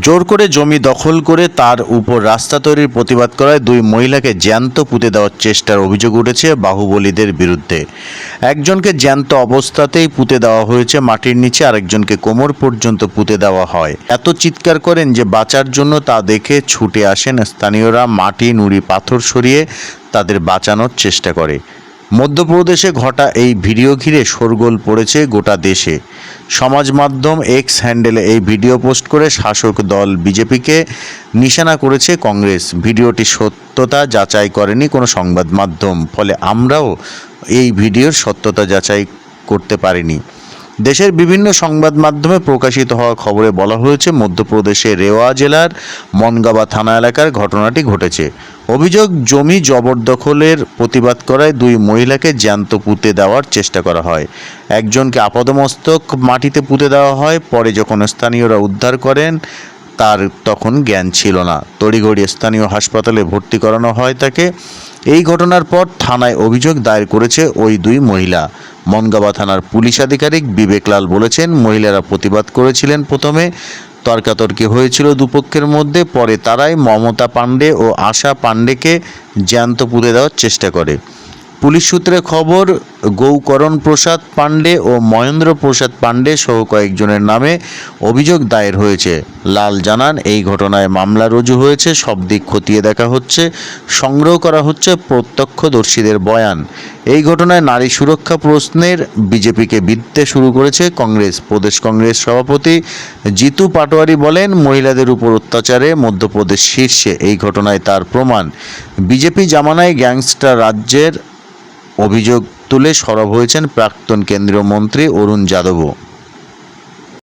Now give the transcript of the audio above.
জোর করে জমি দখল করে তার উপর রাস্তা তৈরির প্রতিবাদ করায় দুই মহিলাকে জ্যান্ত পুঁতে দেওয়ার চেষ্টার অভিযোগ উঠেছে বাহুবলীদের বিরুদ্ধে। একজনকে জ্যান্ত অবস্থাতেই পুঁতে দেওয়া হয়েছে, মাটির নিচে আরেকজনকে কোমর পর্যন্ত পুঁতে দেওয়া হয়। এত চিৎকার করেন যে বাঁচার জন্য তা দেখে ছুটে আসেন স্থানীয়রা মাটি, নুড়ি, পাথর সরিয়ে তাদের বাঁচানোর চেষ্টা করে। মধ্যপ্রদেশে ঘটা এই ভিডিও ঘিরে শোরগোল পড়েছে গোটা দেশে। সমাজ মাধ্যম এক্স হ্যান্ডেলে এই ভিডিও পোস্ট করে শাসক দল বিজেপিকে নিশানা করেছে কংগ্রেস। ভিডিওটি সত্যতা যাচাই করেনি কোনো সংবাদ মাধ্যম, ফলে আমরাও এই ভিডিওর সত্যতা যাচাই করতে পারিনি। দেশের বিভিন্ন সংবাদ মাধ্যমে প্রকাশিত হওয়া খবরে বলা হয়েছে, মধ্যপ্রদেশের রেওয়া জেলার মনগাবা থানা এলাকার ঘটনাটি ঘটেছে। অভিযোগ, জমি জবরদখলের প্রতিবাদ করায় দুই মহিলাকে জ্যান্ত পুঁতে দেওয়ার চেষ্টা করা হয়। একজনকে আপদমস্তক মাটিতে পুঁতে দেওয়া হয়, পরে যখন স্থানীয়রা উদ্ধার করেন, তার তখন জ্ঞান ছিল না। তড়িঘড়ি স্থানীয় হাসপাতালে ভর্তি করানো হয় তাকে। এই ঘটনার পর থানায় অভিযোগ দায়ের করেছে ওই দুই মহিলা। মনগাবা থানার পুলিশ আধিকারিক বিবেক লাল বলেছেন, মহিলারা প্রতিবাদ করেছিলেন প্রথমে। তর্কাতর্কি হয়েছিল দুপক্ষের মধ্যে, পরে তারাই মমতা পাণ্ডে ও আশা পাণ্ডেকে জ্যান্ত পুঁতে দেওয়ার চেষ্টা করে। পুলিশ সূত্রে খবর, গৌকরণ প্রসাদ পাণ্ডে ও মহেন্দ্র প্রসাদ পাণ্ডে সহ কয়েকজনের নামে অভিযোগ দায়ের হয়েছে। লাল জানান, এই ঘটনায় মামলা রুজু হয়েছে, সব দিক খতিয়ে দেখা হচ্ছে, সংগ্রহ করা হচ্ছে প্রত্যক্ষদর্শীদের বয়ান। এই ঘটনায় নারী সুরক্ষা প্রশ্নের বিজেপিকে বিদতে শুরু করেছে কংগ্রেস। প্রদেশ কংগ্রেস সভাপতি জিতু পাটোয়ারি বলেন, মহিলাদের উপর অত্যাচারে মধ্যপ্রদেশ শীর্ষে এই ঘটনায় তার প্রমাণ। বিজেপি জামানায় গ্যাংস্টার রাজ্যের অভিযোগ তুলে সরব হয়েছেন প্রাক্তন কেন্দ্রীয় মন্ত্রী অরুণ যাদবও।